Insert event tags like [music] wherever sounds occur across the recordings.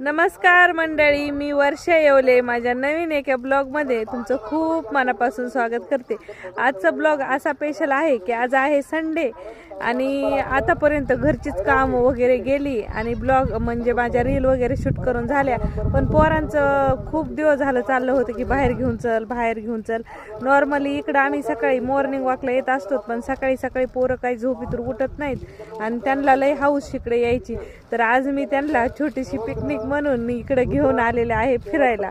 नमस्कार मंडळी मी वर्षा येवले. माझ्या नवीन एका ब्लॉगमध्ये तुमचं खूप मनापासून स्वागत करते. आजचा ब्लॉग असा स्पेशल आहे की आज आहे संडे आणि आतापर्यंत घरचीच काम वगैरे गेली आणि ब्लॉग म्हणजे माझ्या रील वगैरे शूट करून झाल्या. पण पोरांचं खूप दिवस झालं चाललं होतं की बाहेर घेऊन चल बाहेर घेऊन चल. नॉर्मली इकडं आम्ही सकाळी मॉर्निंग वॉकला येत असतो पण सकाळी सकाळी पोरं काही झोपीतून उठत नाहीत आणि त्यांना लय हाऊस इकडे यायची. तर आज मी त्यांना छोटीशी पिकनिक म्हणून मी इकडे घेऊन आलेले आहे फिरायला.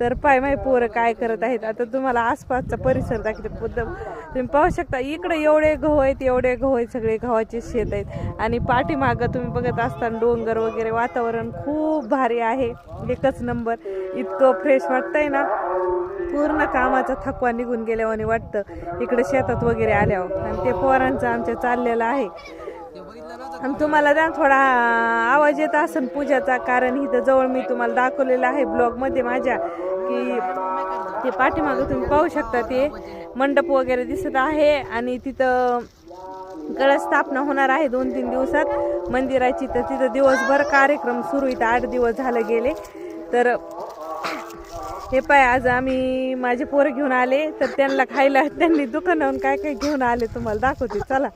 तर पाय माय पोरं काय करत आहेत? आता तुम्हाला आसपासचा परिसर दाखवते. पुद्द तुम्ही पाहू शकता इकडे एवढे गहू आहेत एवढे गहू आहेत सगळे गव्हाचे शेत आहेत. आणि पाठीमागं तुम्ही बघत असताना डोंगर वगैरे वातावरण खूप भारी आहे. एकच नंबर. इतकं फ्रेश वाटतंय ना. पूर्ण कामाचा थकवा निघून गेल्यावानी वाटतं. इकडे शेतात वगैरे आल्यावर. आणि ते पोरांचं आमच्या चाललेलं आहे. आणि तुम्हाला ना थोडा आवाज येत असेल पूजाचा कारण इथं जवळ मी तुम्हाला दाखवलेलं आहे ब्लॉगमध्ये माझ्या की ते पाठीमागं तुम्ही पाहू शकता ते मंडप वगैरे दिसत आहे आणि तिथं कळस स्थापना होणार आहे दोन तीन दिवसात. मंदिराची तर तिथं दिवसभर कार्यक्रम सुरू इथं आठ दिवस झाले गेले. तर हे पाय आज आम्ही माझे पोरं घेऊन आले तर त्यांना खायला त्यांनी दुकानावरून काय काय घेऊन आले तुम्हाला दाखवते. चला.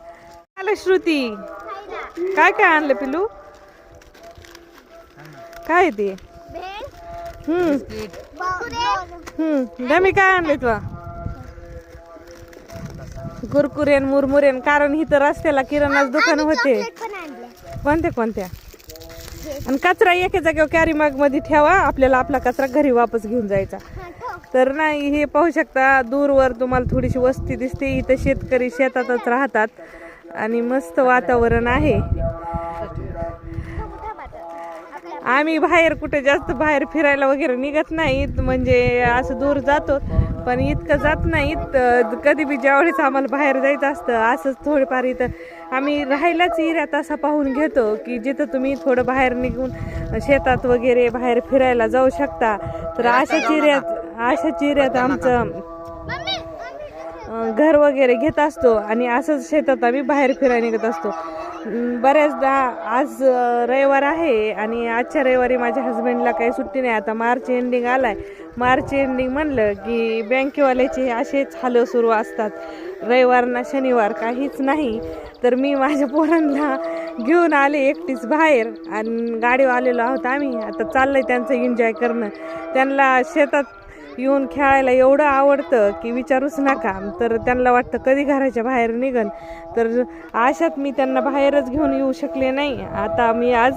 आलं श्रुती. काय काय आणलं पिलू? काय ते? हम्म. हम्म. दमी काय आणले तुला? कुरकुरेन मुरमुरेन कारण इथं रस्त्याला किराणाच दुकान होते. कोणत्या कोणत्या? आणि कचरा एका जागेवर कॅरी मॅगमध्ये ठेवा आपल्याला आपला कचरा घरी वापस घेऊन जायचा. तर नाही हे पाहू शकता दूरवर तुम्हाला थोडीशी वस्ती दिसते. इथं शेतकरी शेतातच राहतात. आणि मस्त वातावरण आहे. आम्ही बाहेर कुठे जास्त बाहेर फिरायला वगैरे निघत नाहीत म्हणजे असं दूर जातो. पण इतकं जात नाहीत कधी बी ज्यावेळेस आम्हाला बाहेर जायचं असतं असंच थोडंफार इथं आम्ही राहायलाच इऱ्यात असा पाहून घेतो की जिथं तुम्ही थोडं बाहेर निघून शेतात वगैरे बाहेर फिरायला जाऊ शकता. तर अशा चिऱ्यात अशा चिऱ्यात आमचं घर वगैरे घेत असतो आणि असंच शेतात आम्ही बाहेर फिरायला निघत असतो. बऱ्याचदा आज रविवार आहे आणि आजच्या रविवारी माझ्या हस्बंडला काही सुट्टी नाही. आता मार्च एंडिंग आहे मार्च एंडिंग म्हणलं की बँकेवाल्याचे असेच हाल सुरू असतात. रविवार ना शनिवार काहीच नाही. तर मी माझ्या पोरांना घेऊन आले एकटीच बाहेर आणि गाडीवर आलेलो आहोत आम्ही. आता चाललं आहे त्यांचं एन्जॉय करणं. त्यांना शेतात येऊन खेळायला एवढं आवडतं की विचारूच नका. तर त्यांना वाटतं कधी घराच्या बाहेर निघन. तर आशात मी त्यांना बाहेरच घेऊन येऊ शकले नाही. आता मी आज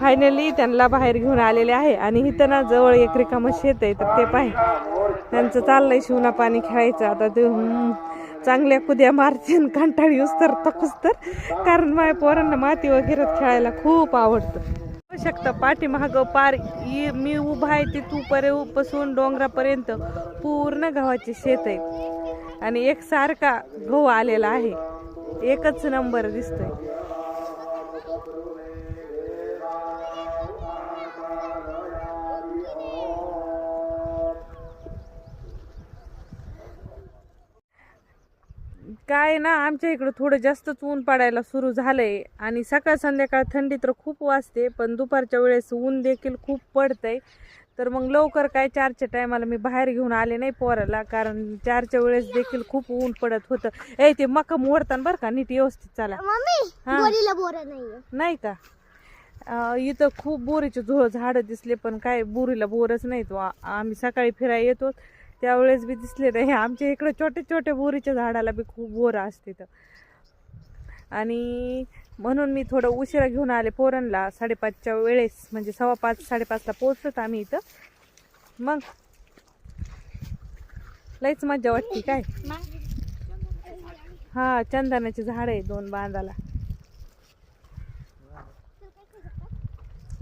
फायनली त्यांना बाहेर घेऊन आलेले आहे. आणि इथं ना जवळ एक रिकामं शेत आहे. तर ते पाहि. त्यांचं चाललंय शिवना पाणी खेळायचं. आता ते चांगल्या कुद्या मारतीन कंटाळी उस्तर तकूच तर कारण माझ्या पोरांना माती वगैरे खेळायला खूप आवडतं. शकता. पाठीमाग पार ये मी उभा आहे तिथू परे पासून डोंगरापर्यंत पूर्ण गव्हाचे शेत आहे. आणि एक सारखा गहू आलेला आहे. एकच नंबर दिसतोय. काय ना आमच्या इकडं थोडं जास्तच ऊन पडायला सुरू झालंय. आणि सकाळ संध्याकाळ थंडी तर खूप वाजते पण दुपारच्या वेळेस ऊन देखील खूप पडतंय. तर मग लवकर काय चारच्या टायमाला मी बाहेर घेऊन आले नाही पोराला कारण चारच्या वेळेस देखील खूप ऊन पडत होतं. ए ते मका मोडताना बरं का नीट व्यवस्थित चला. हा. नाही का? इथं खूप बोरीचे झो झाडं दिसले पण काय बोरीला बोरच नाहीत वा. आम्ही सकाळी फिरायला येतो त्यावेळेस बी दिसले नाही. आमच्या इकडे छोटे छोटे बोरीच्या झाडाला बी खूप बोर असते तर. आणि म्हणून मी थोडं उशिरा घेऊन आले पोरणला साडेपाचच्या वेळेस म्हणजे सव्वा पाच साडेपाचला पोचत आम्ही इथं. मग लईच मजा वाटते काय? हा चंदनाचे झाड आहे दोन बांधाला.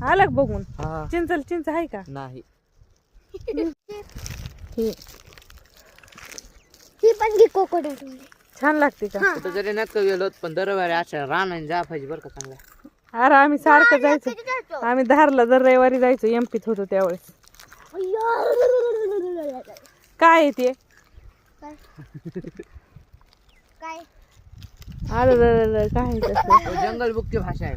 आलं बघून? चिंचल चिंच आहे का? नाही. [laughs] ही ही पण घे कोकोनट छान लागते का? कुठं जरी नका गेलो पण दरबारी अशा रानाने जा पाहिजे बरं का चांगला अरे आम्ही सारखं जायचो. आम्ही धारला दर रविवारी जायचो एमपीत होतो त्यावेळेस. काय आहे ते? काय? अरे काय आहे तसं? जंगल बुकची भाषा आहे.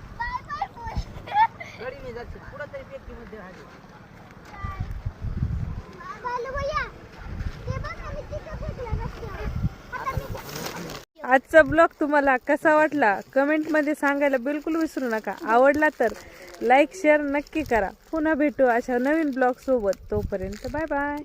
आजचा ब्लॉग तुम्हाला कसा वाटला? कमेंटमध्ये सांगायला बिलकुल विसरू नका. आवडला तर लाईक शेअर नक्की करा. पुन्हा भेटू अशा नवीन ब्लॉग सोबत. तोपर्यंत बाय बाय